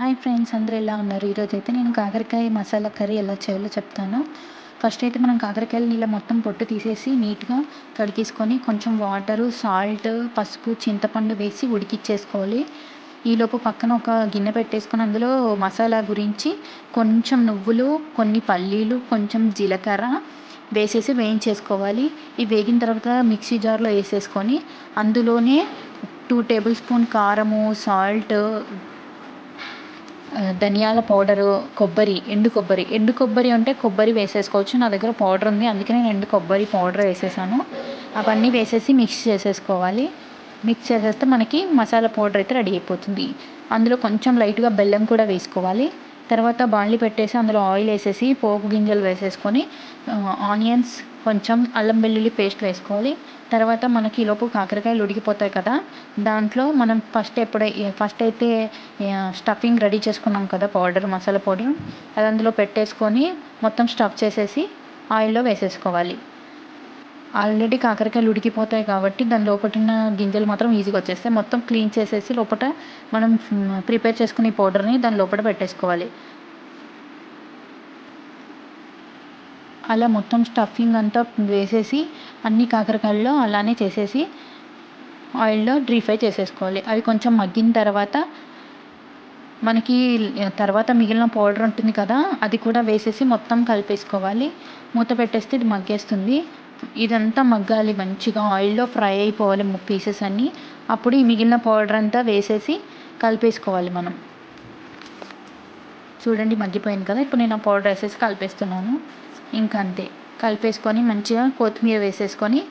Hi friends అందరూ ఎలా ఉన్నారు? ఈరోజు అయితే నేను కాకరకాయ మసాలా కర్రీ ఎలా చేయాలో చెప్తాను. ఫస్ట్ అయితే మనం కాకరకాయలు ఇలా మొత్తం పొట్టు తీసేసి నీట్గా కడిగేసుకొని కొంచెం వాటరు సాల్ట్ పసుపు చింతపండు వేసి ఉడికిచ్చేసుకోవాలి. ఈలోపు పక్కన ఒక గిన్నె పెట్టేసుకొని అందులో మసాలా గురించి కొంచెం నువ్వులు కొన్ని పల్లీలు కొంచెం జీలకర్ర వేసేసి వేయించేసుకోవాలి. ఇవి వేగిన తర్వాత మిక్సీ జార్లో వేసేసుకొని అందులోనే టూ టేబుల్ స్పూన్ కారము సాల్ట్ ధనియాల పౌడరు కొబ్బరి ఎండు కొబ్బరి. ఎండు కొబ్బరి అంటే కొబ్బరి వేసేసుకోవచ్చు. నా దగ్గర పౌడర్ ఉంది. అందుకే నేను ఎండు కొబ్బరి పౌడర్ వేసేసాను. అవన్నీ వేసేసి మిక్స్ చేసేసుకోవాలి. మిక్స్ చేసేస్తే మనకి మసాలా పౌడర్ అయితే రెడీ అయిపోతుంది. అందులో కొంచెం లైట్గా బెల్లం కూడా వేసుకోవాలి. తర్వాత బాణలి పెట్టేసి అందులో ఆయిల్ వేసేసి పోపు గింజలు వేసేసుకొని ఆనియన్స్ కొంచెం అల్లం వెల్లుల్లి పేస్ట్ వేసుకోవాలి. తర్వాత మనకి లోపు కాకరకాయలు ఉడికిపోతాయి కదా దాంట్లో మనం ఫస్ట్ ఎప్పుడై ఫస్ట్ అయితే స్టఫింగ్ రెడీ చేసుకున్నాం కదా పౌడర్ మసాలా పౌడర్ అది అందులో పెట్టేసుకొని మొత్తం స్టఫ్ చేసేసి ఆయిల్లో వేసేసుకోవాలి. ఆల్రెడీ కాకరకాయలు ఉడికిపోతాయి కాబట్టి దాని లోపల ఉన్న గింజలు మాత్రం ఈజీగా వచ్చేస్తాయి. మొత్తం క్లీన్ చేసేసి లోపల మనం ప్రిపేర్ చేసుకునే పౌడర్ని దాని లోపల పెట్టేసుకోవాలి. అలా మొత్తం స్టఫింగ్ అంతా వేసేసి అన్ని కాకరకాయల్లో అలానే చేసేసి ఆయిల్లో డ్రీ ఫ్రై చేసేసుకోవాలి. అవి కొంచెం మగ్గిన తర్వాత మనకి తర్వాత మిగిలిన పౌడర్ ఉంటుంది కదా అది కూడా వేసేసి మొత్తం కలిపేసుకోవాలి. మూత పెట్టేస్తే ఇది మగ్గేస్తుంది. ఇదంతా మగ్గాలి మంచిగా ఆయిల్లో ఫ్రై అయిపోవాలి పీసెస్ అన్నీ. అప్పుడు ఈ మిగిలిన పౌడర్ అంతా వేసేసి కలిపేసుకోవాలి మనం. చూడండి మగ్గిపోయింది కదా? ఇప్పుడు నేను ఆ పౌడర్ వేసేసి కలిపేస్తున్నాను. ఇంకా అంతే. కలిపేసుకొని మంచిగా కొత్తిమీర వేసేసుకొని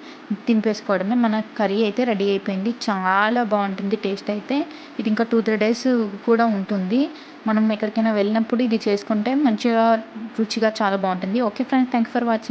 తినిపేసుకోవడమే మన కర్రీ అయితే రెడీ అయిపోయింది. చాలా బాగుంటుంది టేస్ట్ అయితే. ఇది ఇంకా టూ త్రీ డేస్ కూడా ఉంటుంది. మనం ఎక్కడికైనా వెళ్ళినప్పుడు ఇది చేసుకుంటే మంచిగా రుచిగా చాలా బాగుంటుంది. Okay friends thank for watching.